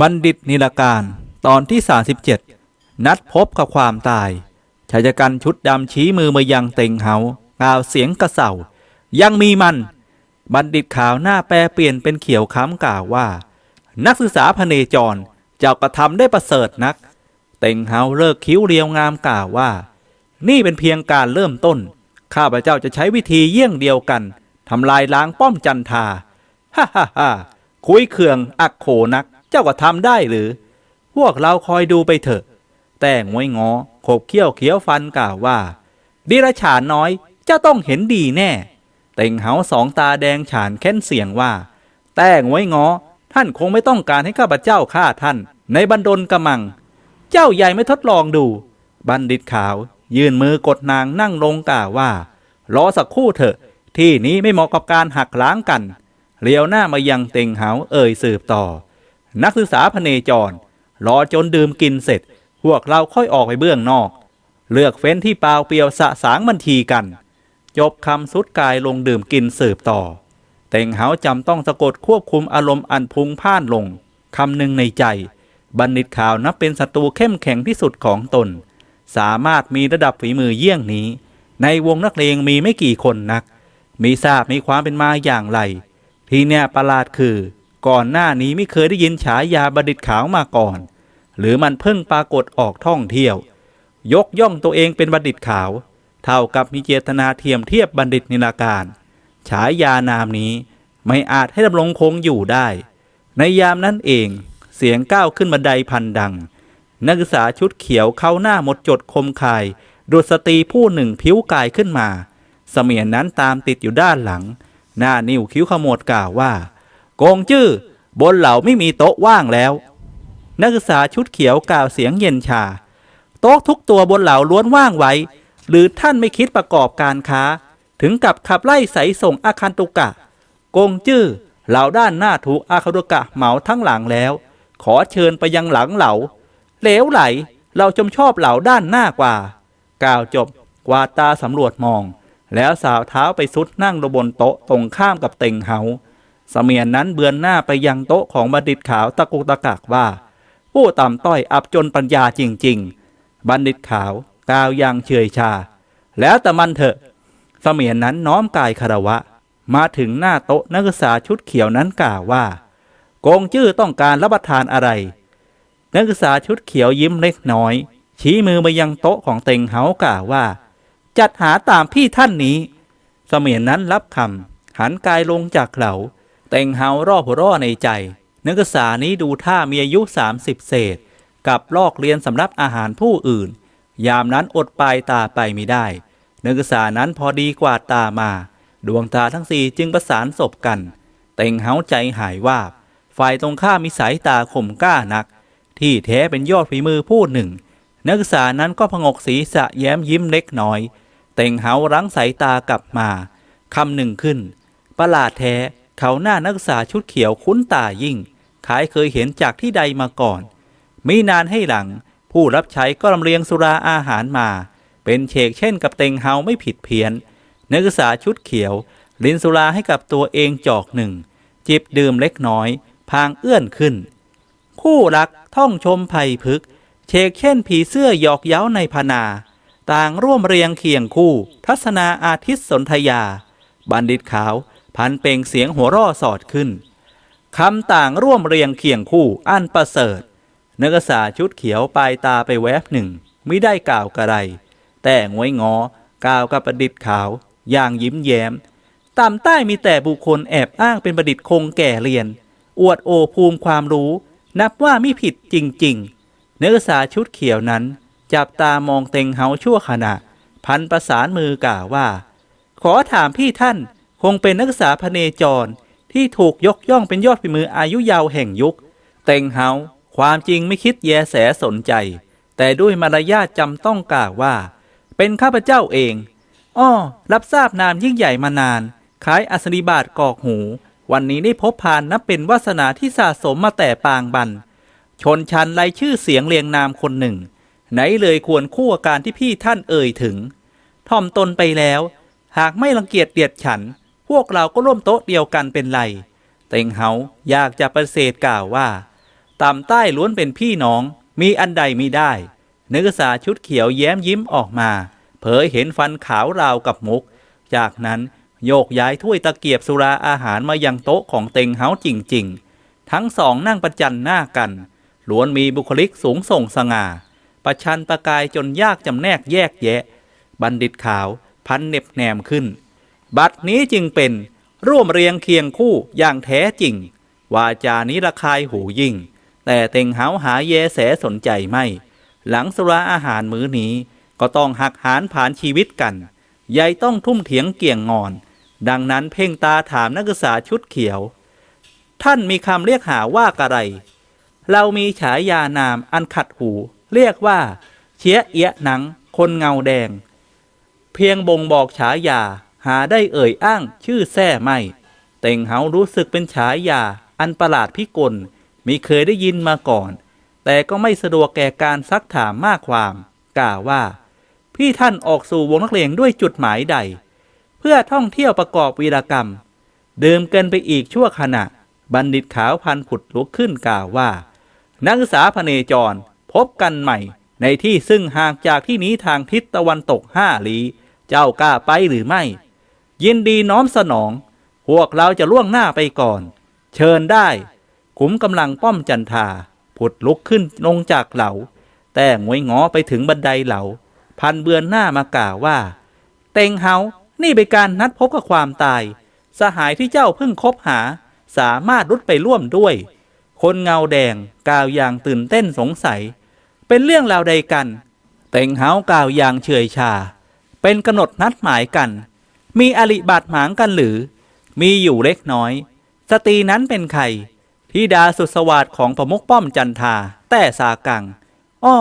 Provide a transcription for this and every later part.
บัณฑิตนิรการตอนที่ 37 นัดพบกับความตายชายกันชุดดำชี้มือมายังเต็งเฮากล่าวเสียงกระเสายังมีมัน บัณฑิตขาวหน้าแปรเปลี่ยนเป็นเขียวค้ำกล่าวว่า นักศึกษาพเนจรเจ้ากระทำได้ประเสริฐนัก เต็งเฮาเลิกคิ้วเรียวงามกล่าวว่า นี่เป็นเพียงการเริ่มต้น ข้าพเจ้าจะใช้วิธีเยี่ยงเดียวกันทำลายล้างป้อมจันทาฮ่าฮ่าฮ่าคุยเคืองอักโขนัก เจ้าก็ทำได้หรือ พวกเราคอยดูไปเถอะ แต่งวยงอขบเขี้ยวเขี้ยวฟันกล่าวว่า ดิรฉานน้อยเจ้าต้องเห็นดีแน่ เต่งเหาสองตาแดงฉานแค้นเสียงว่า แต่งวยงอ ท่านคงไม่ต้องการให้ข้าพเจ้าฆ่าท่าน ในบันดลกระมัง เจ้าใหญ่ไม่ทดลองดู บัณฑิตขาว ยื่นมือกดนางนั่งลงกล่าวว่า รอสักครู่เถอะ ที่นี้ไม่เหมาะกับการหักล้างกันเลียวหน้ามายังเต็งเหาเอ่ยสืบต่อ นักศึกษาพเนจร รอจนดื่มกินเสร็จ พวกเราค่อยออกไปเบื้องนอก เลือกเฟ้นที่เปล่าเปลี่ยวสะสางบันทีกัน จบคำสุดกายลงดื่มกินสืบต่อ เต็งเหาจำต้องสะกดควบคุมอารมณ์อันพุงพ่านลงคำหนึ่งในใจ บัณฑิตข่าวนับเป็นศัตรูเข้มแข็งที่สุดของตน สามารถมีระดับฝีมือเยี่ยงนี้ ในวงนักเลงมีไม่กี่คนนัก มีทราบมีความเป็นมาอย่างไร ที่เนี่ยประหลาดคือ ก่อนหน้านี้ไม่เคยได้ยินฉายาบัณฑิตขาวมาก่อน หรือมันเพิ่งปรากฏออกท่องเที่ยว ยกย่องตัวเองเป็นบัณฑิตขาว เท่ากับมีเจตนาเทียมเทียบบัณฑิตนิราการ ฉายานามนี้ไม่อาจให้ดำรงคงอยู่ได้ ในยามนั้นเองเสียงก้าวขึ้นบันไดพันดัง นักศึกษาชุดเขียวเข้าหน้าหมดจดคมคายดุสตรีผู้หนึ่งผิวกายขึ้นมา เสมียนนั้นตามติดอยู่ด้านหลัง หน้านิ้วคิ้วขมวดกล่าวว่า กงจื้อบนเหล่าไม่มีโต๊ะว่างแล้ว นักศึกษาชุดเขียวกล่าวเสียงเย็นชา โต๊ะทุกตัวบนเหล่าล้วนว่างไว้ หรือท่านไม่คิดประกอบการค้า ถึงกับขับไล่ใสส่งอาคันตุกะ กงจื้อเหล่าด้านหน้าถูกอาคันตุกะเหมาทั้งหลังแล้ว ขอเชิญไปยังหลังเหล่าเหลวไหลเราจมชอบเหล่าด้านหน้ากว่า กล่าวจบกวาตาสำรวจมอง แล้วสาวเท้าไปสุดนั่งลงบนโต๊ะตรงข้ามกับเต็งเฮา สมียนนั้นเบือนหน้าไปยังโต๊ะของบัณฑิตขาวตะกุกตะกักว่า ผู้ต่ำต้อยอับจนปัญญาจริง ๆ บัณฑิตขาวกล่าวอย่างเฉยชา แล้วแต่มันเถอะเสมียนนั้นน้อมกายคารวะ มาถึงหน้าโต๊ะนักศึกษาชุดเขียวนั้นกล่าวว่า โกงจื้อต้องการรับประทานอะไร นักศึกษาชุดเขียวยิ้มเล็กน้อย ชี้มือมายังโต๊ะของเต็งเฮากล่าวว่า จัดหาตามพี่ท่านนี้ เสมียนนั้นรับคำหันกายลงจากเหลา เต็งเฮาร่อหัวร่อในใจ นักศึกษานี้ดูท่ามีอายุ 30 เศษ กับลอกเรียนสำรับอาหารผู้อื่น ยามนั้นอดปลายตาไปไม่ได้ นักศึกษานั้นพอดีกวาดตามา ดวงตาทั้งสี่จึงประสานศพกันเต็งเฮาใจหายว่าบ ฝ่ายตรงข้ามมีสายตาข่มกล้านัก ที่แท้เป็นยอดฝีมือผู้หนึ่ง นักศึกษานั้นก็พงกศีรษะแย้มยิ้มเล็กน้อยเต็งเฮารั้งสายตากลับมาคำหนึ่งขึ้น ประหลาดแท้ เขาหน้านักศึกษาชุดเขียวคุ้นตายิ่งคล้ายเคยเห็นจากที่ใดมาก่อนมีนานให้หลัง ผู้รับใช้ก็ลำเลียงสุราอาหารมา เป็นเชกเช่นกับเต็งเฮาไม่ผิดเพี้ยน นักศึกษาชุดเขียว ลินสุราให้กับตัวเองจอกหนึ่ง จิบดื่มเล็กน้อย พางเอื้อนขึ้น คู่รักท่องชมไผ่พึก เชกเช่นผีเสื้อหยอกเย้าในพนา ต่างร่วมเรียงเคียงคู่ ทัศนาอาทิตย์สนธยา บัณฑิตขาว พันเปล่งเสียงหัวร่อสอดขึ้นคำต่างร่วมเรียงเคียงคู่อันประเสริฐนักษาชุดเขียวปลายตาไปแวบหนึ่งไม่ได้กล่าวกระไร แต่งวยงอกล่าวกับประดิษฐ์ขาว อย่างยิ้มแย้มต่ำใต้มีแต่บุคคลแอบอ้างเป็นประดิษฐ์คงแก่เรียน อวดโอภูมิความรู้ นับว่าไม่ผิดจริงๆนักษาชุดเขียวนั้น จับตามองเต็งเฮาชั่วขณะ พันประสานมือกล่าวว่า ขอถามพี่ท่าน คงเป็นนักศึกษาพเนจร ที่ถูกยกย่องเป็นยอดฝีมืออายุยาวแห่งยุค เต็งเฮาความจริงไม่คิดแยแสสนใจ แต่ด้วยมารยาทจำต้องกล่าวว่า เป็นข้าพเจ้าเองอ้อรับทราบนามยิ่งใหญ่มานานขายอัศนีบาทกอกหู วันนี้ได้พบพานนับเป็นวาสนาที่สะสมมาแต่ปางบัน ชนชันไล่ชื่อเสียงเรียงนามคนหนึ่ง ไหนเลยควรคู่กับการที่พี่ท่านเอ่ยถึงถ่อมตนไปแล้ว หากไม่รังเกียจเดียดฉัน พวกเราก็ร่วมโต๊ะเดียวกันเป็นไร เต็งเฮาอยากจะประเสริฐกล่าวว่าต่ำใต้ล้วนเป็นพี่น้อง มีอันใดมิได้ นักศึกษาชุดเขียวแย้มยิ้มออกมา เผยเห็นฟันขาวราวกับมุก จากนั้นโยกย้ายถ้วยตะเกียบสุราอาหารมายังโต๊ะของเต็งเฮาจริง ๆ ทั้งสองนั่งประจันหน้ากัน ล้วนมีบุคลิกสูงส่งสง่า ประชันประกายจนยากจำแนกแยกแยะ บัณฑิตขาวพันเน็บแนมขึ้น บัดนี้จึงเป็นร่วมเรียงเคียงคู่อย่างแท้จริง วาจานี้ระคายหูยิ่ง แต่เต็งเฮาหาแยแสสนใจไม่ หลังสุราอาหารมื้อนี้ก็ต้องหักหานผ่านชีวิตกันยายต้องทุ่มเถียงเกี่ยงงอน ดังนั้นเพ่งตาถามนักศึกษาชุดเขียว ท่านมีคำเรียกหาว่าอะไร เรามีฉายานามอันขัดหู เรียกว่า เชียเอียหนัง คนเงาแดง เพียงบ่งบอกฉายา หาได้เอ่ยอ้างชื่อแท้ไม่ เต่งเฮารู้สึกเป็นฉายา อันประหลาดพิกลมิเคยได้ยินมาก่อน แต่ก็ไม่สะดวกแก่การซักถามมากความ กล่าวว่า พี่ท่านออกสู่วงนักเลงด้วยจุดหมายใด เพื่อท่องเที่ยวประกอบวีรกรรม เดิมเกินไปอีกชั่วขณะ บัณฑิตขาวพันผุดลุกขึ้นกล่าวว่า นักศึกษาพเนจรพบกันใหม่ ในที่ซึ่งห่างจากที่นี้ทางทิศตะวันตกห้าลี้ เจ้ากล้าไปหรือไม่ ยินดีน้อมสนอง พวกเราจะล่วงหน้าไปก่อน เชิญได้ขุมกำลังป้อมจันทาผุดลุกขึ้นลงจากเหลา แต่งวยงอไปถึงบันไดเหลา พันเบือนหน้ามากล่าวว่า เต็งเฮา นี่เป็นการนัดพบกับความตาย สหายที่เจ้าเพิ่งคบหา สามารถรุดไปร่วมด้วย คนเงาแดงกล่าวอย่างตื่นเต้นสงสัย เป็นเรื่องราวใดกัน เต็งเฮากล่าวอย่างเฉยชา เป็นกำหนดนัดหมายกัน มีอริบาดหมางกันหรือ มีอยู่เล็กน้อย สตรีนั้นเป็นใครธิดาสุดสวัสดของประมุขป้อมจันทา แต่สากัง อ้อ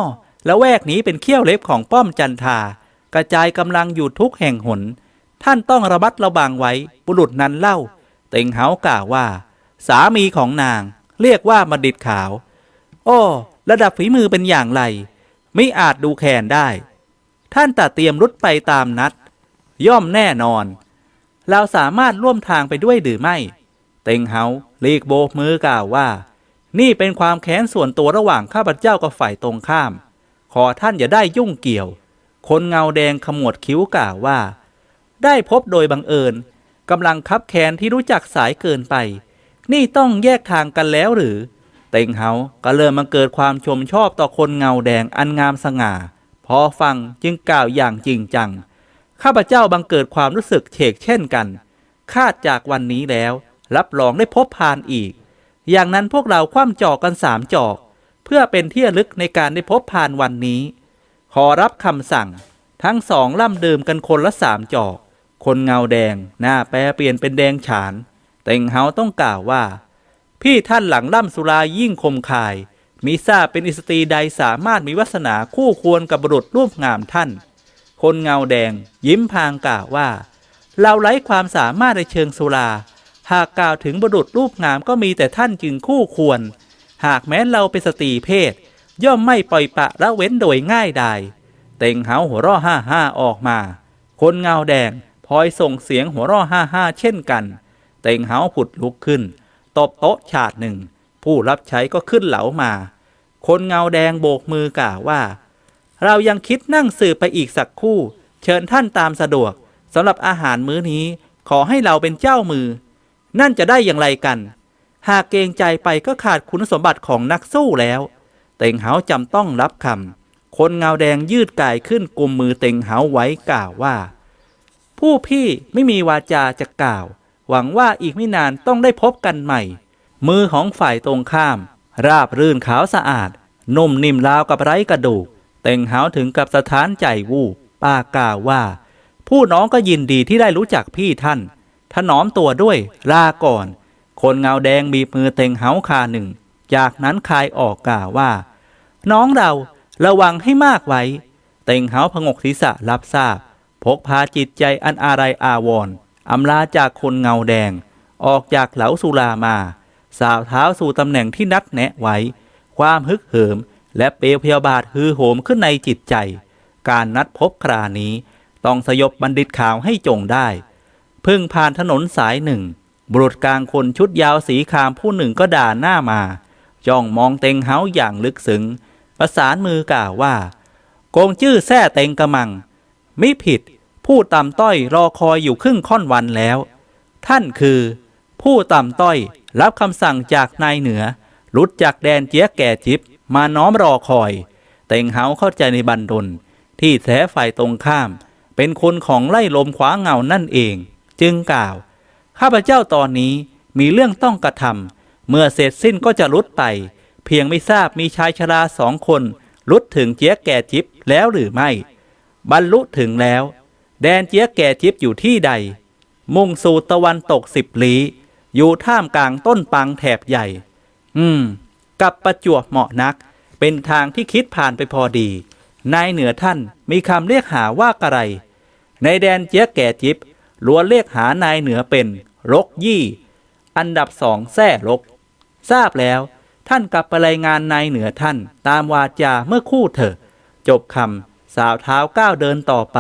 แล้วแวกนี้เป็นเขี้ยวเล็บของป้อมจันทา กระจายกำลังอยู่ทุกแห่งหน ท่านต้องระมัดระวังไว้ บุรุษนั้นเล่า เต็งเฮากล่าวว่า สามีของนาง เรียกว่าบัณฑิตขาวโอ้ระดับฝีมือเป็นอย่างไร ไม่อาจดูแคลนได้ ท่านตัดเตรียมรุดไปตามนัด ย่อมแน่นอน เราสามารถร่วมทางไปด้วยหรือไม่ เต็งเฮาลีกโบกมือกล่าวว่า นี่เป็นความแค้นส่วนตัวระหว่างข้าพเจ้ากับฝ่ายตรงข้าม ขอท่านอย่าได้ยุ่งเกี่ยว คนเงาแดงขมวดคิ้วกล่าวว่า ได้พบโดยบังเอิญกำลังคับแค้นที่รู้จักสายเกินไป นี่ต้องแยกทางกันแล้วหรือ เต็งเฮาก็เริ่มมาเกิดความชมชอบต่อคนเงาแดงอันงามสง่า พอฟังจึงกล่าวอย่างจริงจัง ข้าพเจ้าบังเกิดความรู้สึกเฉกเช่นกัน คาดจากวันนี้แล้ว รับรองได้พบพานอีก อย่างนั้นพวกเราคว่ำจอกกันสามจอก เพื่อเป็นที่ระลึกในการได้พบพานวันนี้ ขอรับคำสั่ง ทั้งสองล่ำเดื่มกันคนละสามจอก คนเงาแดง หน้าแปรเปลี่ยนเป็นแดงฉานเต็งเฮาต้องกล่าวว่า พี่ท่านหลังล่ำสุรายิ่งคมคายมีทราบเป็นอิสตรีใดสามารถมีวาสนาคู่ควรกับบุรุษรูปงามท่าน คนเงาแดง ยิ้มพางกล่าวว่า เราไร้ความสามารถในเชิงสุรา หากกล่าวถึงบุรุษรูปงามก็มีแต่ท่านจึงคู่ควร หากแม้เราเป็นสตรีเพศ ย่อมไม่ปล่อยปะละเว้นโดยง่ายดายเต็งเฮาหัวราะห้าห้าออกมา คนเงาแดงพลอยส่งเสียงหัวราะห้าห้าเช่นกัน เต็งเฮาผุดลุกขึ้นตบโต๊ะฉาดหนึ่ง ผู้รับใช้ก็ขึ้นเหลามา คนเงาแดงโบกมือกล่าวว่า เรายังคิดนั่งสืบไปอีกสักคู่ เชิญท่านตามสะดวกสำหรับอาหารมื้อนี้ขอให้เราเป็นเจ้ามือ นั่นจะได้อย่างไรกัน หากเกรงใจไปก็ขาดคุณสมบัติของนักสู้แล้ว เต็งเหาจำต้องรับคำคนเงาแดงยืดกายขึ้นกุมมือเต็งเหาไว้กล่าวว่า ผู้พี่ไม่มีวาจาจะกล่าว หวังว่าอีกไม่นานต้องได้พบกันใหม่ มือของฝ่ายตรงข้าม ราบรื่นขาวสะอาด นุ่มนิ่มราวกับไร้กระดูก เต็งเหาถึงกับสถานใจวูบป้ากล่าวว่า ผู้น้องก็ยินดีที่ได้รู้จักพี่ท่าน ถนอมตัวด้วยลาก่อน คนเงาแดงบีบมือเต็งเหาคาหนึ่ง จากนั้นคายออกกล่าวว่า น้องเราระวังให้มากไว้ เต็งเหาพงกศีรษะรับทราบ พกพาจิตใจอันอะไรอาวรณ์อำลาจากคนเงาแดง ออกจากเหลาสุรามา สาวเท้าสู่ตำแหน่งที่นัดแนะไว้ ความฮึกเหิม และเปลวพยาบาทฮือโหมขึ้นในจิตใจ การนัดพบครานี้ ต้องสยบบัณฑิตข่าวให้จงได้ เพิ่งผ่านถนนสายหนึ่ง บุรุษกลางคนชุดยาวสีคามผู้หนึ่งก็ด่าหน้ามา จ้องมองเต็งเฮาอย่างลึกซึ้งประสานมือกล่าวว่า โกงจื้อแท้เต็งกระมัง ไมิผิด ผู้ต่ำต้อยรอคอยอยู่ครึ่งค่อนวันแล้ว ท่านคือ ผู้ต่ำต้อยรับคำสั่งจากนายเหนือรุดจากแดนเจียแก่จิบ มาน้อมรอคอย เต็งเฮาเข้าใจในบันดล ที่แท้ฝ่ายตรงข้าม เป็นคนของไล่ลมขวาเงานั่นเอง จึงกล่าว ข้าพเจ้าตอนนี้มีเรื่องต้องกระทำเมื่อเสร็จสิ้นก็จะรุดไป เพียงไม่ทราบมีชายชราสองคนรุดถึงเจี๊ยแก่จิบแล้วหรือไม่ บรรลุถึงแล้ว แดนเจี๊ยแก่จิบอยู่ที่ใด มุ่งสู่ตะวันตกสิบลี้ อยู่ท่ามกลางต้นปังแถบใหญ่ อืม กับประจวบเหมาะนัก เป็นทางที่คิดผ่านไปพอดี นายเหนือท่านมีคำเรียกหาว่ากระไรในแดนเจี๊ยแก่จิบล้วนเรียกหานายเหนือเป็นรกยี่ อันดับสองแท่รก ทราบแล้วท่านกลับไปรายงานนายเหนือท่านตามวาจาเมื่อคู่เถอะ จบคำสาวเท้าก้าวเดินต่อไป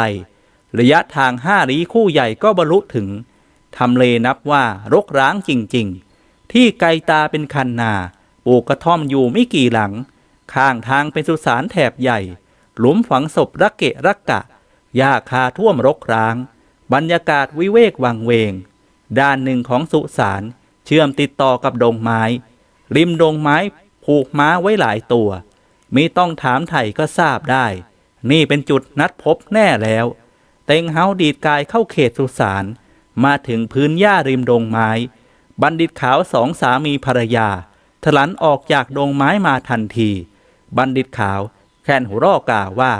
ระยะทางห้าลี้คู่ใหญ่ก็บรรลุถึงทำเลนับว่ารกร้างจริง ๆ ที่ไกลตาเป็นคันนา ลูกกระท่อมอยู่ไม่กี่หลัง ข้างทางเป็นสุสานแถบใหญ่ หลุมฝังศพรักเกะรักกะหญ้าคาท่วมรกร้าง บรรยากาศวิเวกวังเวง ด้านหนึ่งของสุสานเชื่อมติดต่อกับดงไม้ ริมดงไม้ผูกม้าไว้หลายตัว มีต้องถามไถ่ก็ทราบได้ นี่เป็นจุดนัดพบแน่แล้ว เต็งเฮาดีดกายเข้าเขตสุสานมาถึงพื้นหญ้าริมดงไม้ บัณฑิตขาวสองสามีภรรยา ถลันออกจากดงไม้มาทันที บัณฑิตขาวแคนหัวรอกล่าวว่า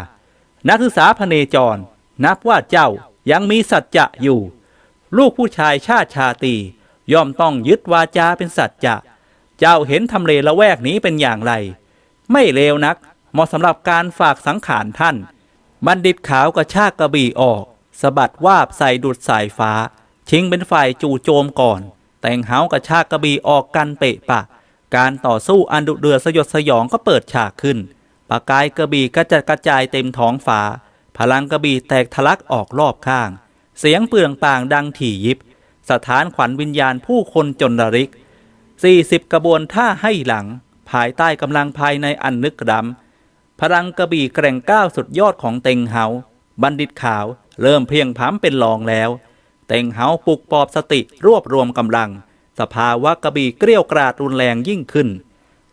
นักศึกษาพเนจร นับว่าเจ้ายังมีสัจจะอยู่ ลูกผู้ชายชาติชาตีย่อมต้องยึดวาจาเป็นสัจจะ เจ้าเห็นทำเลละแวกนี้เป็นอย่างไร ไม่เลวนักเหมาะสำหรับการฝากสังขารท่าน บัณฑิตขาวกระชากกระบี่ออกสะบัดวาบใส่ดุดสายฟ้า ชิงเป็นฝ่ายจู่โจมก่อน แต่งเฮากระชากกระบี่ออกกันเปะปะ การต่อสู้อันดุเดือดสยดสยองก็เปิดฉากขึ้นปากกายกระบี่กระจัดกระจายเต็มท้องฟ้า พลังกระบี่แตกทะลักออกรอบข้าง เสียงเปลืองป่างดังถี่ยิบ สถานขวัญวิญญาณผู้คนจนระริก 40 กระบวนท่าให้หลัง ภายใต้กำลังภายในอันนึกดำพลังกระบี่แกร่งก้าวสุดยอดของเต็งเฮา บัณฑิตขาวเริ่มเพียงพ้ำเป็นรองแล้ว เต็งเฮาปลุกปอบสติรวบรวมกำลัง สภาวะกระบี่เกลี้ยวกราดรุนแรงยิ่งขึ้น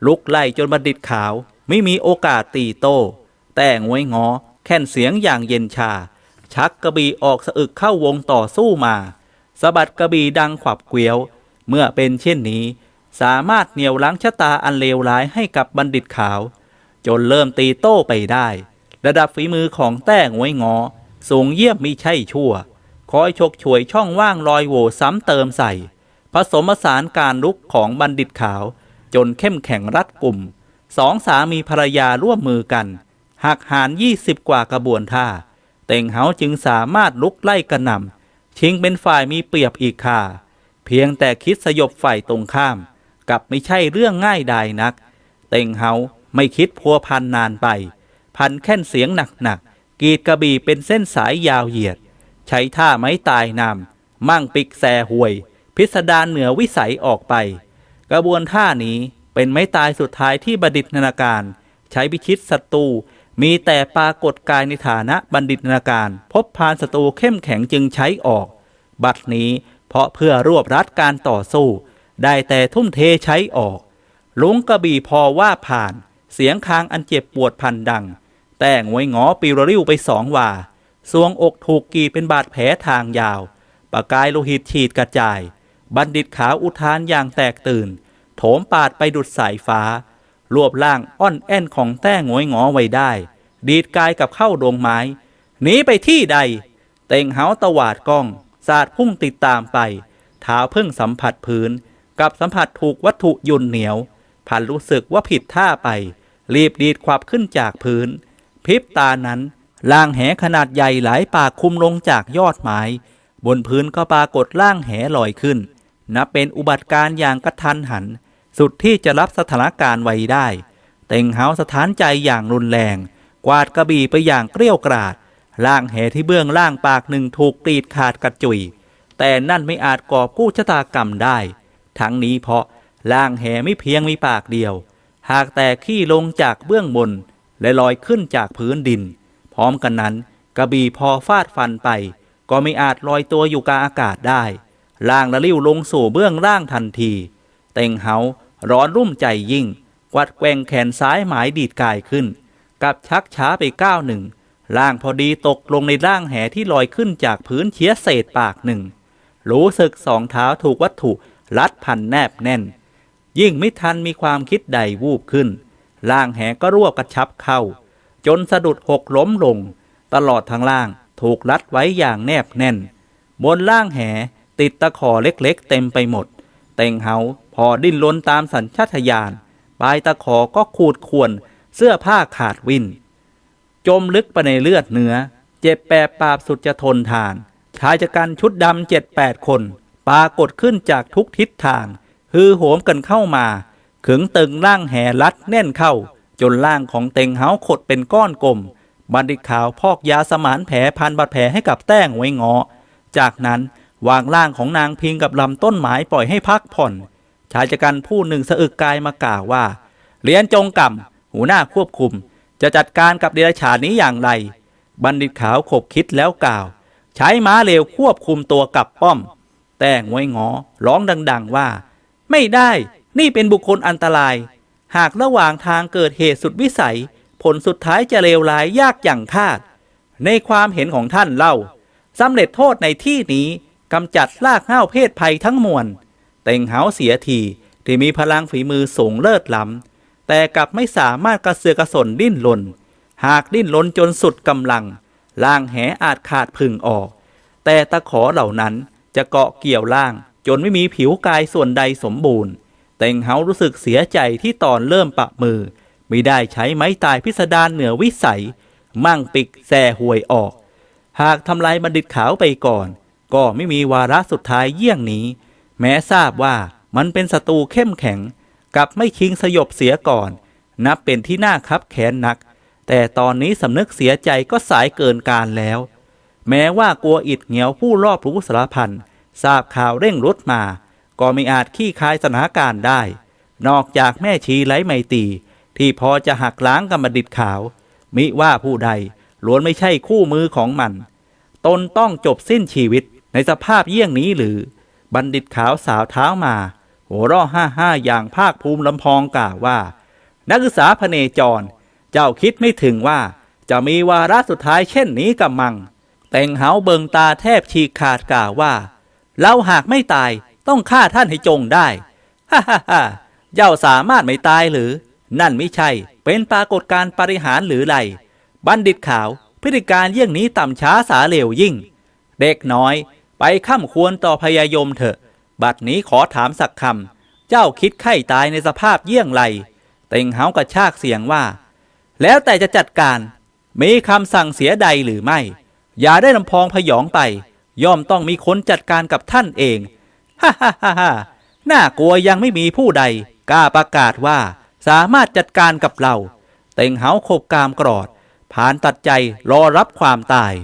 ลุกไล่จนบัณฑิตขาว ไม่มีโอกาสตีโต้ แต่งวยงอ แค่นเสียงอย่างเย็นชา ชักกระบี่ออกสะอึกเข้าวงต่อสู้มาสะบัดกระบี่ดังขวับเกวียว เมื่อเป็นเช่นนี้ สามารถเหนี่ยวล้างชะตาอันเลวร้ายให้กับบัณฑิตขาว จนเริ่มตีโต้ไปได้ ระดับฝีมือของแต้งไว้งอ สูงเยี่ยมมิใช่ชั่ว คอยฉกฉวยช่องว่างรอยโหว่ซ้ำเติมใส่ ผสมผสานการลุกของบัณฑิตขาว จนเข้มแข็งรัดกลุ่มสองสามีภรรยาร่วมมือกันหักหารยี่สิบกว่ากระบวนท่า เต่งเฮาจึงสามารถลุกไล่กระหน่ำชิงเป็นฝ่ายมีเปรียบอีกค่ะ เพียงแต่คิดสยบฝ่ายตรงข้าม กับไม่ใช่เรื่องง่ายดายนัก เต่งเฮาไม่คิดพัวพันนานไป พันแค่นเสียงหนักๆกีดกระบี่เป็นเส้นสายยาวเหยียด ใช้ท่าไม้ตายนำมั่งปิกแซห่วย พิสดารเหนือวิสัยออกไป กระบวนท่านี้เป็นไม้ตายสุดท้ายที่บัณฑิตนาการ ใช้พิชิตศัตรูมีแต่ปรากฏกายในฐานะบัณฑิตนาการ พบพานศัตรูเข้มแข็งจึงใช้ออก บัดนี้เพราะเพื่อรวบรัดการต่อสู้ ได้แต่ทุ่มเทใช้ออกลุงกระบี่พอว่าผ่าน เสียงคางอันเจ็บปวดพันดัง แต่งวยงอปีรริ้วไปสองว่าสวงอกถูกกีดเป็นบาดแผลทางยาวปากกายโลหิตฉีดกระจาย บัณฑิตขาวอุทานอย่างแตกตื่น โถมปาดไปดุดสายฟ้า รวบร่างอ้อนแอนของแต้งวยงอไว้ได้ ดีดกายกับเข้าดวงไม้หนีไปที่ใด เต่งเฮาตวาดกล้อง สาดพุ่งติดตามไปเท้าเพิ่งสัมผัสพื้น กับสัมผัสถูกวัตถุยุนเหนียวพันรู้สึกว่าผิดท่าไป รีบดีดขวับขึ้นจากพื้น พริบตานั้นล่างแหขนาดใหญ่หลายปากคุมลงจากยอดไม้ บนพื้นก็ปรากฏล่างแหลอยขึ้น นับเป็นอุบัติการณ์อย่างกระทันหัน สุดที่จะรับสถานการณ์ไว้ได้ เต็งเฮาสถานใจอย่างรุนแรง กวาดกระบี่ไปอย่างเกลี้ยกราดล่างแหที่เบื้องล่างปากหนึ่งถูกกรีดขาดกระจุย แต่นั่นไม่อาจก่อกู้ชะตากรรมได้ ทั้งนี้เพราะล่างแหไม่เพียงมีปากเดียว หากแต่ขี้ลงจากเบื้องบน และลอยขึ้นจากพื้นดิน พร้อมกันนั้น กระบี่พอฟาดฟันไป ก็ไม่อาจลอยตัวอยู่กลางอากาศได้ ล่างละลิ้วลงสู่เบื้องล่างทันที เต็งเฮาร้อนรุ่มใจยิ่ง กวัดแกว่งแขนซ้ายหมายดีดกายขึ้น กับชักช้าไปก้าวหนึ่ง ล่างพอดีตกลงในร่างแหที่ลอยขึ้นจากพื้นเชียเศษปากหนึ่ง รู้สึกสองเท้าถูกวัตถุรัดพันแนบแน่น ยิ่งไม่ทันมีความคิดใดวูบขึ้น ล่างแหก็รวบกระชับเข้า จนสะดุดหกล้มลง ตลอดทั้งล่างถูกรัดไว้อย่างแนบแน่น บนล่างแห ติดตะขอเล็กๆ เต็มไปหมด เต็งเฮาพอดิ้นล้นตามสัญชาตญาณปลายตะขอก็ขูดข่วนเสื้อผ้าขาดวินจมลึกไปในเลือดเนื้อ เจ็บแปบปราบสุดจะทนทาน ชายจักันชุดดำเจ็ดแปดคนปรากฏขึ้นจากทุกทิศทาง ฮือโหมกันเข้ามา ขึงตึงร่างแห่รัดแน่นเข้า จนร่างของเต็งเฮาขดเป็นก้อนกลม บัณฑิขาวพอกยาสมานแผลพันบาดแผลให้กับแต้งไว้งอ จากนั้น วางร่างของนางพิงกับลำต้นไม้ปล่อยให้พักผ่อน ชายจักันผู้หนึ่งสะอึกกายมากล่าวว่าเรียนจงกรรมหัวหน้าควบคุม จะจัดการกับเดรัจฉานนี้อย่างไร บัณฑิตขาวขบคิดแล้วกล่าว ใช้ม้าเร็วควบคุมตัวกับป้อม แต่งว้งอร้องดัง ๆว่า ไม่ได้นี่เป็นบุคคลอันตราย หากระหว่างทางเกิดเหตุสุดวิสัย ผลสุดท้ายจะเลวร้ายยากอย่างคาด ในความเห็นของท่านเล่าสำเร็จโทษในที่นี้ กำจัดลากเหง้าเพศภัยทั้งมวล เต็งเหาเสียทีที่มีพลังฝีมือสูงเลิศล้ำ แต่กลับไม่สามารถกระเสือกกระสนดิ้นรนหากดิ้นรนจนสุดกำลัง ล่างแหอาจขาดพึ่งออก แต่ตะขอเหล่านั้นจะเกาะเกี่ยวล่าง จนไม่มีผิวกายส่วนใดสมบูรณ์ เต็งเฮารู้สึกเสียใจที่ตอนเริ่มปะมือไม่ได้ใช้ไม้ตายพิสดารเหนือวิสัย มั่งปิกแส่หวยออก หากทำลายบัณฑิตขาวไปก่อน ก็ไม่มีวาระสุดท้ายเยี่ยงนี้ แม้ทราบว่ามันเป็นศัตรูเข้มแข็ง กับไม่คิงสยบเสียก่อน นับเป็นที่น่าคับแค้นนัก แต่ตอนนี้สำนึกเสียใจก็สายเกินการแล้ว แม้ว่ากลัวอิดเหงียวผู้รอบรู้สารพันทราบข่าวเร่งรุดมา ก็ไม่อาจขี้คายสถานการณ์ได้ นอกจากแม่ชีไร้ไมตีที่พอจะหักล้างกรรมดิตขาว มิว่าผู้ใดล้วนไม่ใช่คู่มือของมัน ตนต้องจบสิ้นชีวิต ในสภาพเยี่ยงนี้หรือ บัณฑิตขาวสาวเท้ามา หัวร่อห้าห้าอย่างภาคภูมิลำพองกล่าวว่า นักศึกษาพเนจร เจ้าคิดไม่ถึงว่า จะมีวาระสุดท้ายเช่นนี้กับมัง แต่งเหาเบิงตาแทบฉีกขาดกล่าวว่า เราหากไม่ตายต้องฆ่าท่านให้จงได้ฮ่าฮ่าฮ่าเจ้าสามารถไม่ตายหรือ นั่นไม่ใช่ เป็นปรากฏการณ์ปริหารหรือไร บัณฑิตขาว พฤติการเยี่ยงนี้ต่ำช้าสาเหลวยิ่ง เด็กน้อย ไปข้ามควรต่อพยายมเถอะ บัดนี้ขอถามสักคำ เจ้าคิดไข้ตายในสภาพเยี่ยงไร เต็งเฮากระชากเสียงว่า แล้วแต่จะจัดการ มีคำสั่งเสียใดหรือไม่ อย่าได้ลำพองพยองไป ย่อมต้องมีคนจัดการกับท่านเอง ฮ่าฮ่าฮ่าฮ่าน่ากลัวยังไม่มีผู้ใด กล้าประกาศว่าสามารถจัดการกับเรา เต็งเฮาขบกามกรอด ผ่านตัดใจรอรับความตาย